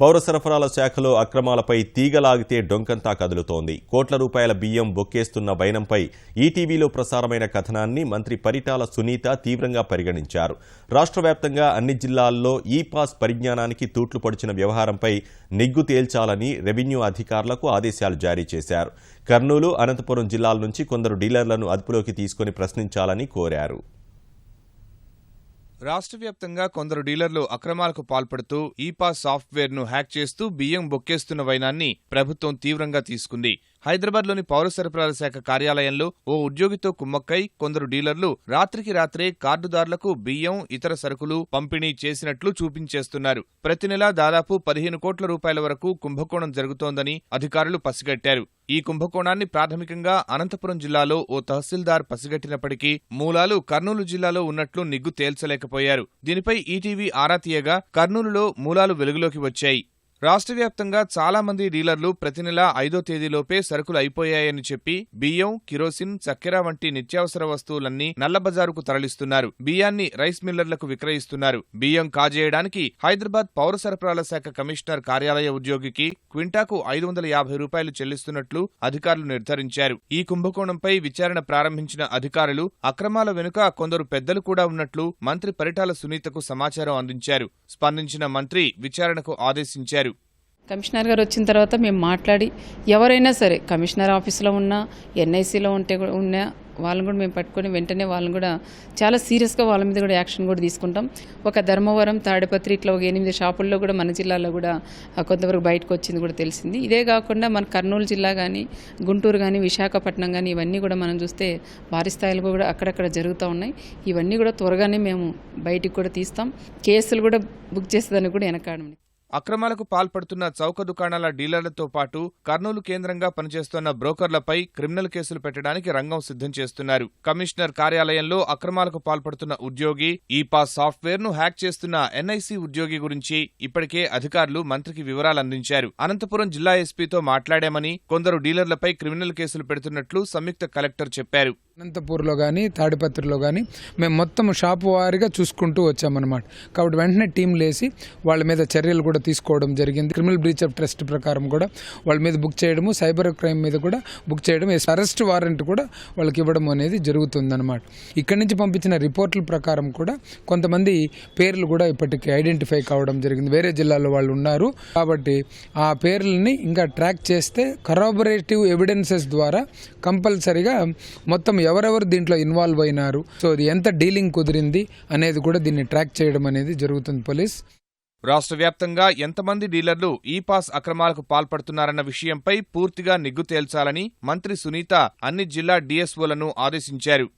పౌర సరఫరాల శాఖలో అక్రమాలపై తీగలాగితే డొంకంతా కదులుతోంది. కోట్ల రూపాయల బియ్యం బొక్కేస్తున్న వైనంపై ఈటీవీలో ప్రసారమైన కథనాన్ని మంత్రి పరిటాల సునీత తీవ్రంగా పరిగణించారు. రాష్ట్ర వ్యాప్తంగా అన్ని జిల్లాల్లో ఈ పాస్ పరిజ్ఞానానికి తూట్లు పడిచిన వ్యవహారంపై నిగ్గు తేల్చాలని రెవెన్యూ అధికారులకు ఆదేశాలు జారీ చేశారు. కర్నూలు అనంతపురం జిల్లాల నుంచి కొందరు డీలర్లను అదుపులోకి తీసుకుని ప్రశ్నించాలని కోరారు. రాష్ట్ర వ్యాప్తంగా కొందరు డీలర్లు అక్రమాలకు పాల్పడుతూ ఈపా సాఫ్ట్వేర్ను హ్యాక్ చేస్తూ బియ్యం బొక్కేస్తున్న వైనాన్ని ప్రభుత్వం తీవ్రంగా తీసుకుంది. హైదరాబాద్లోని పౌర సరఫరాల శాఖ కార్యాలయంలో ఓ ఉద్యోగితో కుమ్మక్కై కొందరు డీలర్లు రాత్రికి రాత్రే కార్డుదారులకు బియ్యం ఇతర సరుకులు పంపిణీ చేసినట్లు చూపించేస్తున్నారు. ప్రతి నెలా దాదాపు పదిహేను కోట్ల రూపాయల వరకు కుంభకోణం జరుగుతోందని అధికారులు పసిగట్టారు. ఈ కుంభకోణాన్ని ప్రాథమికంగా అనంతపురం జిల్లాలో ఓ తహసీల్దార్ పసిగట్టినప్పటికీ మూలాలు కర్నూలు జిల్లాలో ఉన్నట్లు నిగ్గు తేల్చలేకపోయారు. దీనిపై ఈటీవీ ఆరా తీయగా కర్నూలులో మూలాలు వెలుగులోకి వచ్చాయి. రాష్ట్ర వ్యాప్తంగా చాలా మంది డీలర్లు ప్రతి నెల ఐదో తేదీలోపే సరుకులు అయిపోయాయని చెప్పి బియ్యం కిరోసిన్ చక్కెర వంటి నిత్యావసర వస్తువులన్నీ నల్లబజారుకు తరలిస్తున్నారు. బియ్యాన్ని రైస్ మిల్లర్లకు విక్రయిస్తున్నారు. బియ్యం కాజేయడానికి హైదరాబాద్ పౌర సరఫరాల శాఖ కమిషనర్ కార్యాలయ ఉద్యోగికి క్వింటాకు ఐదు వందల యాభై రూపాయలు చెల్లిస్తున్నట్లు అధికారులు నిర్ధారించారు. ఈ కుంభకోణంపై విచారణ ప్రారంభించిన అధికారులు అక్రమాల వెనుక కొందరు పెద్దలు కూడా ఉన్నట్లు మంత్రి పరిటాల సునీతకు సమాచారం అందించారు. స్పందించిన మంత్రి విచారణకు ఆదేశించారు. కమిషనర్ గారు వచ్చిన తర్వాత మేము మాట్లాడి ఎవరైనా సరే కమిషనర్ ఆఫీస్లో ఉన్నా ఎన్ఐసిలో ఉంటే కూడా ఉన్నా వాళ్ళని కూడా మేము పట్టుకొని వెంటనే వాళ్ళని కూడా చాలా సీరియస్గా వాళ్ళ మీద కూడా యాక్షన్ కూడా తీసుకుంటాం. ఒక ధర్మవరం తాడిపత్రి ఇట్లా ఒక ఎనిమిది షాపుల్లో కూడా మన జిల్లాలో కూడా ఆ, కొంతవరకు బయటకు వచ్చింది కూడా తెలిసింది. ఇదే కాకుండా మన కర్నూలు జిల్లా కానీ గుంటూరు కానీ విశాఖపట్నం కానీ ఇవన్నీ కూడా మనం చూస్తే భారీ స్థాయిలో కూడా అక్కడక్కడ జరుగుతూ ఉన్నాయి. ఇవన్నీ కూడా త్వరగానే మేము బయటికి కూడా తీస్తాం. కేసులు కూడా బుక్ చేసేదానికి కూడా వెనకాడమని. అక్రమాలకు పాల్పడుతున్న చౌక దుకాణాల డీలర్లతో పాటు కర్నూలు కేంద్రంగా పనిచేస్తున్న బ్రోకర్లపై క్రిమినల్ కేసులు పెట్టడానికి రంగం సిద్ధం చేస్తున్నారు. కమిషనర్ కార్యాలయంలో అక్రమాలకు పాల్పడుతున్న ఉద్యోగి ఈ పాస్ సాఫ్ట్వేర్ను హ్యాక్ చేస్తున్న ఎన్ఐసి ఉద్యోగి గురించి ఇప్పటికే అధికారులు మంత్రికి వివరాలు అందించారు. అనంతపురం జిల్లా ఎస్పీతో మాట్లాడామని కొందరు డీలర్లపై క్రిమినల్ కేసులు పెడుతున్నట్లు సంయుక్త కలెక్టర్ చెప్పారు. అనంతపూర్లో కానీ తాడిపత్రిలో కానీ మేము మొత్తం షాపు వారీగా చూసుకుంటూ వచ్చామన్నమాట. కాబట్టి వెంటనే టీం లేసి వాళ్ళ మీద చర్యలు కూడా తీసుకోవడం జరిగింది. క్రిమినల్ బ్రీచ్ ఆఫ్ ట్రస్ట్ ప్రకారం కూడా వాళ్ళ మీద బుక్ చేయడము సైబర్ క్రైమ్ మీద కూడా బుక్ చేయడం అరెస్ట్ వారెంట్ కూడా వాళ్ళకి ఇవ్వడం అనేది జరుగుతుందన్నమాట. ఇక్కడి నుంచి పంపించిన రిపోర్టుల ప్రకారం కూడా కొంతమంది పేర్లు కూడా ఇప్పటికి ఐడెంటిఫై కావడం జరిగింది. వేరే జిల్లాలో వాళ్ళు ఉన్నారు. కాబట్టి ఆ పేర్లని ఇంకా ట్రాక్ చేస్తే కరాబరేటివ్ ఎవిడెన్సెస్ ద్వారా కంపల్సరిగా మొత్తం ఎవరెవరు దీంట్లో ఇన్వాల్వ్ అయినారు? సో అది ఎంత డీలింగ్ కుదిరింది అనేది కూడా దీన్ని ట్రాక్ చేయడం అనేది జరుగుతుంది పోలీస్. రాష్ట్ర వ్యాప్తంగా ఎంతమంది డీలర్లు ఈ పాస్ అక్రమాలకు పాల్పడుతున్నారన్న విషయంపై పూర్తిగా నిగ్గు తేల్చాలని మంత్రి సునీత అన్ని జిల్లా డీఎస్ఓలను ఆదేశించారు.